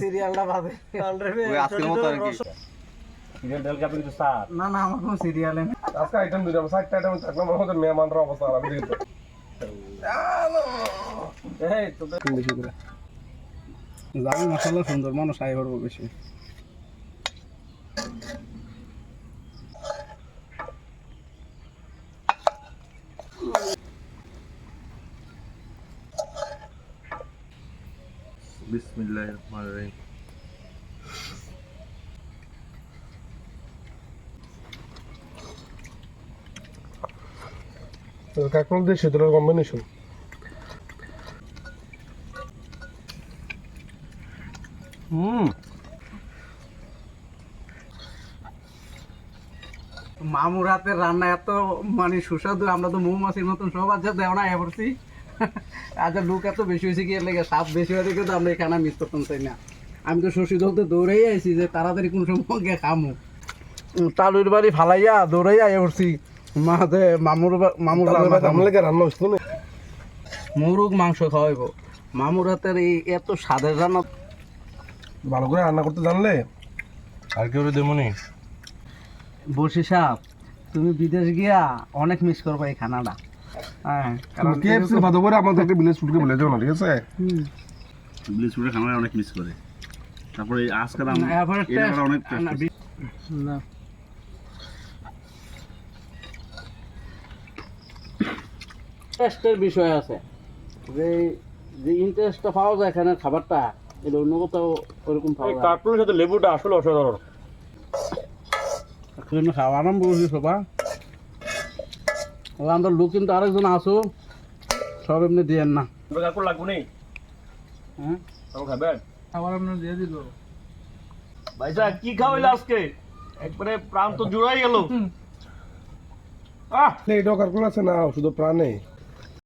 সিরিয়ালটা বাদে। ওই আজকের মতো আর কি। না না আমার কোনো সিরিয়ালে নেই। আজকে আইটেম দুটো চারটা আইটেম থাকলাম আমাদের মেহমানরা অবস্থা আমি দেখি তো বেশি করে। যাবি মশলা সুন্দর মানুষ আই করব বেশি। বিসমিল্লাহির রহমানির রহিম কাকরল দিয়ে কম্বিনেশন হুম। মামুর হাতের রান্না এত মানে সুস্বাদু আমরা তো মৌমাছির মতন সব আছে দেওয়া না করছি আজ লোক এত বেশি হয়েছে কি এর লেগে সাপ বেশি হয়ে কিন্তু আমরা এখানে মিস করতাম চাই না? আমি তো শশী ধরতে দৌড়েই আইছি যে তাড়াতাড়ি কোন সময় গিয়ে খামু। তালুর বাড়ি ফালাইয়া দৌড়াই আই করছি মাতে মামুর মামুর রান্না হচ্ছে না? মুরুগ মাংস খাওয়াইব। মামুর হাতের এই এত স্বাদের রান্না ভালো করে রান্না করতে জানলে আর কেউ দেমনি বসি সাপ তুমি বিদেশ গিয়া অনেক মিস করবা এই খানাটা। হ্যাঁ কারণ কেএফসি বাদ করে আমাদের একটা ভিলেজ ফুডকে বলে যাও না ঠিক আছে হুম। বিলিশ ফুডের খাবার অনেক মিস করে তারপরে আজকাল এটা অনেক না। টেস্টের বিষয় আছে যে যে ইন্টারেস্টটা পাওয়া যায় এখানে খাবারটা এটা অন্য কোথাও ওরকম পাওয়া যায়। সাথে লেবুটা আসলে অসাধারণ খাওয়া আরম্ভ করছি সবা ও আমরা লোক কিন্তু আরেকজন আসো সব এমনি দিয়েন না। কাকর লাগবো নেই? হ্যাঁ? তাও খাবেন? খাবার আপনার দিয়ে দিল। ভাইসা কি খাওয়াইলে আজকে? একবারে প্রাণ তো জুড়াই গেল। আহ! এটাও কোন আছে না শুধু প্রাণে।